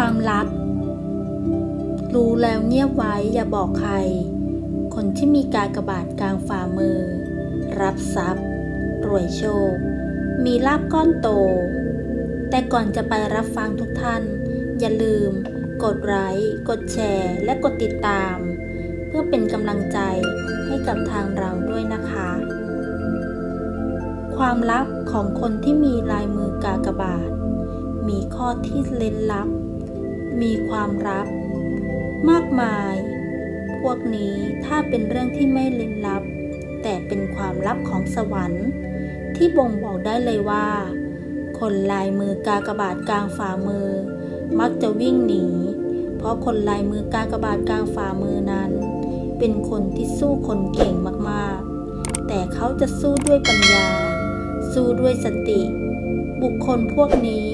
ความลับ รู้แล้วเงียบไว้อย่าบอกใคร คนที่มีกากบาทกลางฝ่ามือ รับทรัพย์รวยโชค มีลาบก้อนโต แต่ก่อนจะไปรับฟังทุกท่าน อย่าลืม กดไลค์กดแชร์ และกดติดตาม เพื่อเป็นกำลังใจให้กับทางเราด้วยนะคะ ความลับของคนที่มีลายมือกากบาทมีข้อที่เล้นลับ มีความลับ มากมาย พวกนี้ถ้าเป็นเรื่องที่ไม่ล้นลับ แต่เป็นความลับของสวรรค์ ที่บ่งบอกได้เลยว่า คนลายมือกากบาทกลางฝ่ามือ มักจะวิ่งหนี เพราะคนลายมือกากบาทกลางฝ่ามือนั้น เป็นคนที่สู้คนเก่งมากๆ แต่เขาจะสู้ด้วยปัญญา สู้ด้วยสติ บุคคลพวกนี้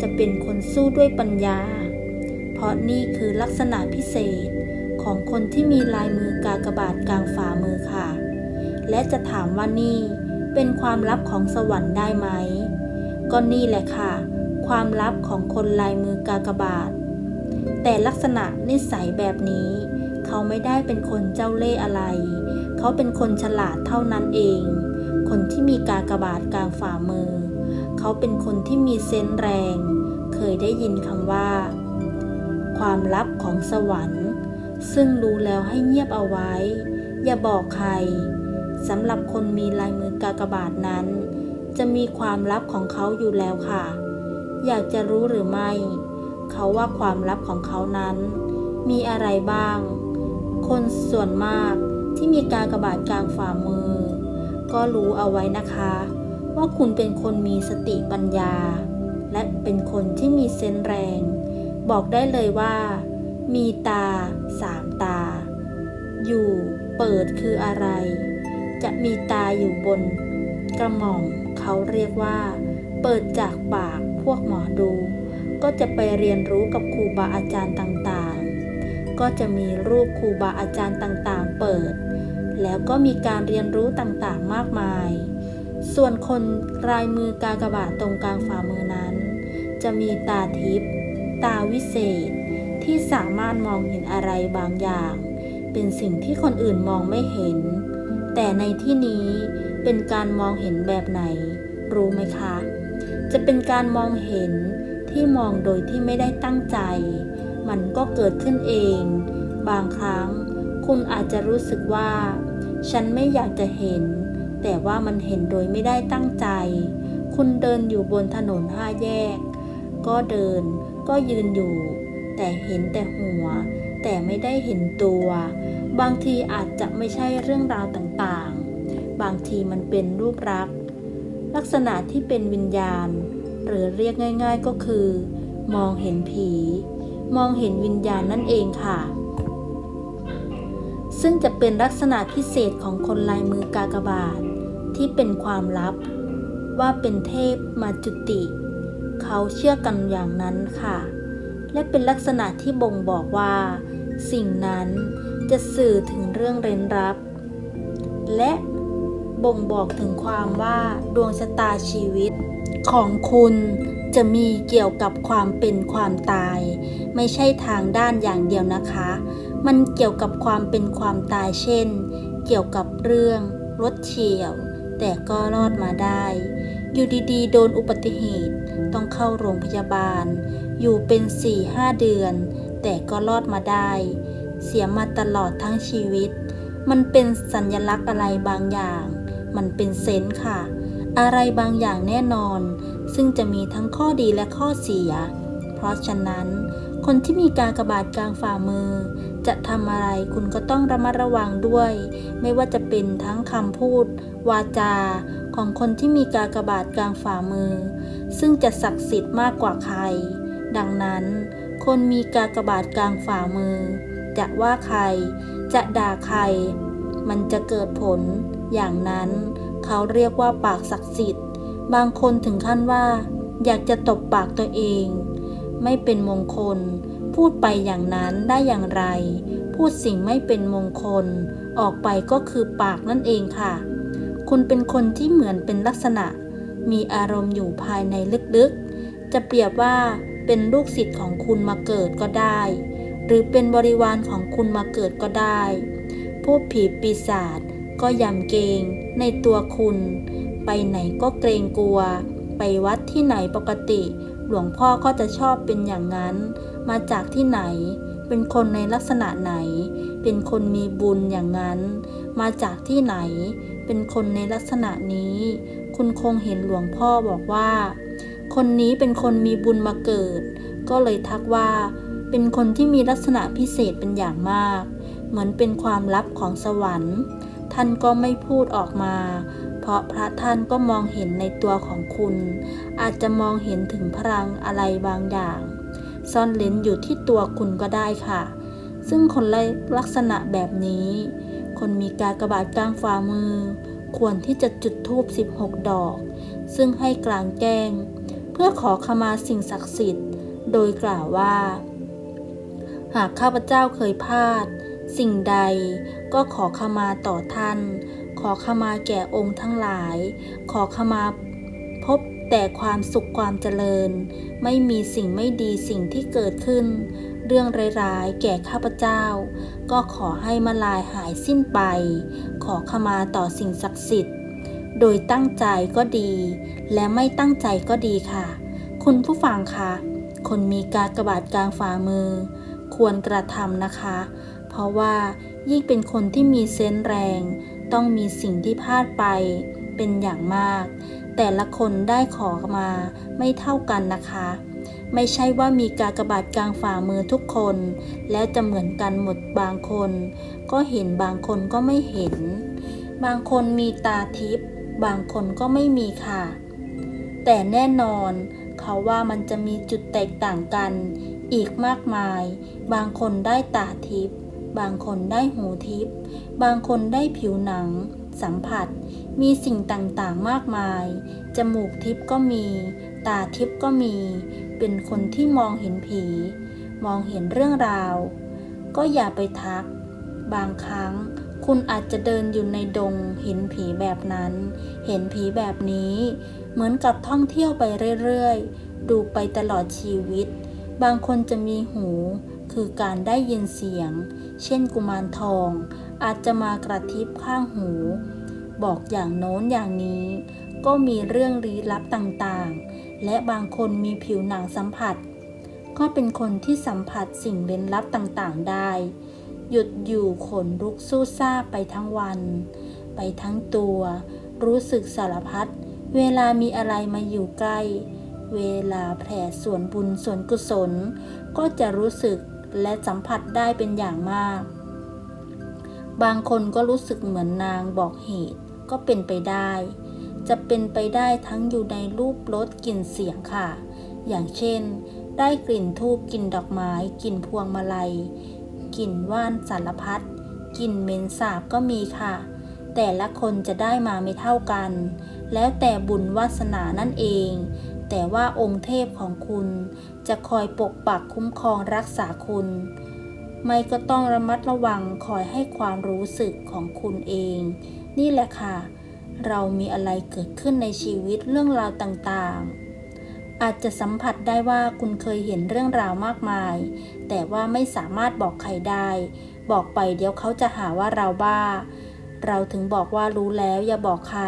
จะเป็นคนสู้ด้วยปัญญา ราะนี่คือลักษณะพิเศษของคนที่มีลายมือกากบาทกลางฝ่ามือค่ะ และจะถามว่านี่เป็นความลับของสวรรค์ได้ไหม ก็นี่แหละค่ะ ความลับของคนลายมือกากบาท แต่ลักษณะนิสัยแบบนี้ เขาไม่ได้เป็นคนเจ้าเล่ห์อะไร เขาเป็นคนฉลาดเท่านั้นเอง คนที่มีกากบาทกลางฝ่ามือ เขาเป็นคนที่มีเซนส์แรง เคยได้ยินคำว่า ความลับของสวรรค์ ซึ่งรู้แล้วให้เงียบเอาไว้ อย่าบอกใครสำหรับคนมีลายมือกากบาทนั้น จะมีความลับของเขาอยู่แล้วค่ะ อยากจะรู้หรือไม่ เขาว่าความลับของเขานั้น มีอะไรบ้าง คนส่วนมากที่มีกากบาทกลางฝ่ามือ ก็รู้เอาไว้นะคะ ว่าคุณเป็นคนมีสติปัญญา และเป็นคนที่มีเซนแรง บอกได้เลยว่า มีตาสามตา อยู่เปิดคืออะไร จะมีตาอยู่บน กระหม่อมเขาเรียกว่า เปิดจากปากพวกหมอดู ก็จะไปเรียนรู้กับครูบาอาจารย์ต่างๆ ก็จะมีรูปครูบาอาจารย์ต่างๆ เปิด แล้วก็มีการเรียนรู้ต่างๆ มากมาย ส่วนคนลายมือกากบาทตรงกลางฝ่ามือนั้น จะมีตาทิพย์ ตาวิเศษ ที่สามารถมองเห็นอะไรบางอย่าง เป็นสิ่งที่คนอื่นมองไม่เห็น แต่ในที่นี้เป็นการมองเห็นแบบไหน รู้ไหมคะ จะเป็นการมองเห็นที่มองโดยที่ไม่ได้ตั้งใจ มันก็เกิดขึ้นเอง บางครั้งคุณอาจจะรู้สึกว่า ฉันไม่อยากจะเห็น แต่ว่ามันเห็นโดยไม่ได้ตั้งใจ คุณเดินอยู่บนถนนห้าแยก ก็เดิน ก็ยืนอยู่ แต่เห็นแต่หัว แต่ไม่ได้เห็นตัว บางทีอาจจะไม่ใช่เรื่องราวต่างๆ บางทีมันเป็นรูปรักษณ์ลักษณะที่เป็นวิญญาณ หรือเรียกง่ายๆก็คือ มองเห็นผี มองเห็นวิญญาณนั่นเองค่ะ ซึ่งจะเป็นลักษณะพิเศษของคนลายมือกากบาทที่เป็นความลับว่าเป็นเทพมาจุติ เขาเชื่อกันอย่างนั้นค่ะ และเป็นลักษณะที่บ่งบอกว่า สิ่งนั้นจะสื่อถึงเรื่องเร้นลับ และบ่งบอกถึงความว่าดวงชะตาชีวิต ของคุณจะมีเกี่ยวกับความเป็นความตาย ไม่ใช่ทางด้านอย่างเดียวนะคะ มันเกี่ยวกับความเป็นความตายเช่น เกี่ยวกับเรื่องรถเฉียว แต่ก็รอดมาได้ อยู่ดีๆ โดนอุบัติเหตุ ต้องเข้าโรงพยาบาล อยู่เป็น 4-5 เดือน แต่ก็รอดมาได้ เสียมาตลอดทั้งชีวิต มันเป็นสัญลักษณ์อะไรบางอย่าง มันเป็นเซนส์ค่ะ อะไรบางอย่างแน่นอน ซึ่งจะมีทั้งข้อดีและข้อเสีย เพราะฉะนั้น คนที่มีการกระบาดกลางฝ่ามือ จะทำอะไรคุณก็ต้องระมัดระวังด้วย ไม่ว่าจะเป็นทั้งคำพูด วาจา ของคนที่มีกากระบาดกลางฝ่ามือ ซึ่งจะศักดิ์สิทธิ์มากกว่าใคร ดังนั้น คนมีกากระบาดกลางฝ่ามือ จะว่าใคร จะด่าใคร มันจะเกิดผล อย่างนั้น เขาเรียกว่าปากศักดิ์สิทธิ์ บางคนถึงขั้นว่า อยากจะตบปากตัวเอง ไม่เป็นมงคล พูดไปอย่างนั้นได้อย่างไร พูดสิ่งไม่เป็นมงคล ออกไปก็คือปากนั่นเองค่ะ คุณเป็นคนที่เหมือนเป็นลักษณะ มีอารมณ์อยู่ภายในลึกๆ จะเปรียบว่าเป็นลูกศิษย์ของคุณมาเกิดก็ได้ หรือเป็นบริวารของคุณมาเกิดก็ได้ ผู้ผีปีศาจก็ยำเกรงในตัวคุณ ไปไหนก็เกรงกลัว ไปวัดที่ไหนปกติ หลวงพ่อก็จะชอบเป็นอย่างนั้น มาจากที่ไหน เป็นคนในลักษณะไหน เป็นคนมีบุญอย่างนั้น มาจากที่ไหน เป็นคนในลักษณะนี้ คุณคงเห็นหลวงพ่อบอกว่า คนนี้เป็นคนมีบุญมาเกิด ก็เลยทักว่า เป็นคนที่มีลักษณะพิเศษเป็นอย่างมาก เหมือนเป็นความลับของสวรรค์ ท่านก็ไม่พูดออกมา เพราะพระท่านก็มองเห็นในตัวของคุณ อาจจะมองเห็นถึงพลังอะไรบางอย่าง ซ่อนเลนอยู่ที่ตัวคุณก็ได้ค่ะ ซึ่งคนลักษณะแบบนี้ คนมีกากบาทกลางฝ่ามือ ควรที่จะจุดธูป16 ดอก ซึ่งให้กลางแก้ง เพื่อขอขมาสิ่งศักดิ์สิทธิ์ โดยกล่าวว่า หากข้าพเจ้าเคยพลาด สิ่งใดก็ขอขมาต่อท่าน ขอขมาแก่องค์ทั้งหลาย ขอขมาพบแต่ความสุขความเจริญ ไม่มีสิ่งไม่ดีสิ่งที่เกิดขึ้น เรื่องร้ายๆ แก่ข้าพเจ้า ก็ขอให้มาลายหายสิ้นไป ขอขมาต่อสิ่งศักดิ์สิทธิ์ โดยตั้งใจก็ดี และไม่ตั้งใจก็ดีค่ะ คุณผู้ฟังคะคนมีกากบาทกลางฝ่ามือ ควรกระทำนะคะ เพราะว่ายิ่งเป็นคนที่มีเซนส์แรง ต้องมีสิ่งที่พลาดไปเป็นอย่างมาก แต่ละคนได้ขอมาไม่เท่ากันนะคะ ไม่ใช่ว่ามีกากบาทกลางฝ่ามือทุกคน แล้วจะเหมือนกันหมดบางคน ก็เห็นบางคนก็ไม่เห็น บางคนมีตาทิพย์บางคนก็ไม่มีค่ะ แต่แน่นอนเขาว่ามันจะมีจุดแตกต่างกัน อีกมากมาย บางคนได้ตาทิพย์บางคนได้หูทิพย์บางคนได้ผิวหนัง สัมผัส มีสิ่งต่างๆมากมาย จมูกทิพย์ก็มี ตาทิพย์ก็มี เป็นคนที่มองเห็นผี มองเห็นเรื่องราว ก็อย่าไปทัก บางครั้งคุณอาจจะเดินอยู่ในดง เห็นผีแบบนั้น เห็นผีแบบนี้ เหมือนกับท่องเที่ยวไปเรื่อยๆ ดูไปตลอดชีวิต บางคนจะมีหู คือการได้ยินเสียง เช่นกุมารทอง อาจจะมากระทิบข้างหู บอกอย่างโน้นอย่างนี้ ก็มีเรื่องลี้ลับต่างๆ และบางคนมีผิวหนังสัมผัส ก็เป็นคนที่สัมผัสสิ่งเร้นลับต่างๆได้ หยุดอยู่ขนลุกสู้ซาไปทั้งวัน ไปทั้งตัว รู้สึกสารพัด เวลามีอะไรมาอยู่ใกล้ เวลาแผ่ส่วนบุญส่วนกุศล ก็จะรู้สึกและสัมผัสได้เป็นอย่างมาก บางคนก็รู้สึกเหมือนนางบอกเหตุก็เป็นไปได้ จะเป็นไปได้ทั้งอยู่ในรูปรสกลิ่นเสียงค่ะ อย่างเช่น ได้กลิ่นทูบกลิ่นดอกไม้ กลิ่นพวงมาลัย กลิ่นว่านสารพัด กลิ่นเหม็นสาบก็มีค่ะ แต่ละคนจะได้มาไม่เท่ากัน แล้วแต่บุญวาสนานั่นเอง แต่ว่าองค์เทพของคุณจะคอยปกปักคุ้มครองรักษาคุณไม่ก็ต้องระมัดระวังคอยให้ความรู้สึกของคุณเอง นี่แหละค่ะ เรามีอะไรเกิดขึ้นในชีวิตเรื่องราวต่างๆ อาจจะสัมผัสได้ว่าคุณเคยเห็นเรื่องราวมากมาย แต่ว่าไม่สามารถบอกใครได้ บอกไปเดี๋ยวเขาจะหาว่าเราบ้า เราถึงบอกว่ารู้แล้วอย่าบอกใคร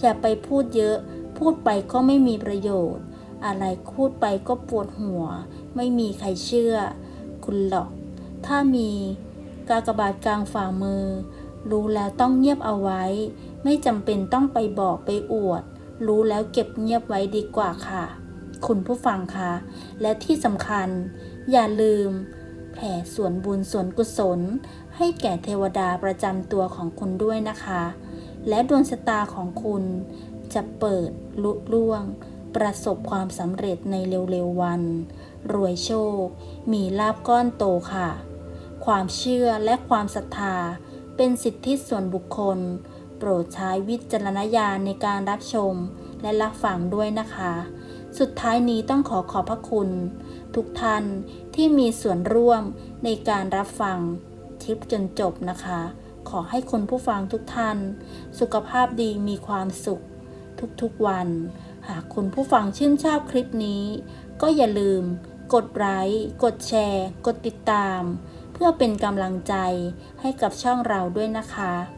อย่าไปพูดเยอะ พูดไปก็ไม่มีประโยชน์ อะไรพูดไปก็ปวดหัว ไม่มีใครเชื่อ คุณหรอก ถ้ามีกากบาทกลางฝ่ามือ รู้แล้วต้องเงียบเอาไว้ ไม่จำเป็นต้องไปบอกไปอวด รู้แล้วเก็บเงียบไว้ดีกว่าค่ะ คุณผู้ฟังคะและที่สำคัญ อย่าลืม แผ่ส่วนบุญส่วนกุศล ให้แก่เทวดาประจำตัวของคุณด้วยนะคะ และดวงชะตาของคุณจะเปิดลุล่วง ประสบความสำเร็จในเร็วๆวัน รวยโชค มีลาบก้อนโตค่ะ ความเชื่อและความศรัทธาเป็นสิทธิส่วนบุคคล โปรดใช้วิจารณญาณในการรับชมและรับฟังด้วยนะคะ สุดท้ายนี้ต้องขอขอบพระคุณ ทุกท่านที่มีส่วนร่วมในการรับฟังคลิปจนจบนะคะ ขอให้คนผู้ฟังทุกท่าน สุขภาพดีมีความสุขทุกๆวัน หากคุณผู้ฟังชื่นชอบคลิปนี้ ก็อย่าลืม กดไลค์กดแชร์ กดติดตาม เพื่อเป็นกำลังใจให้กับช่องเราด้วยนะคะ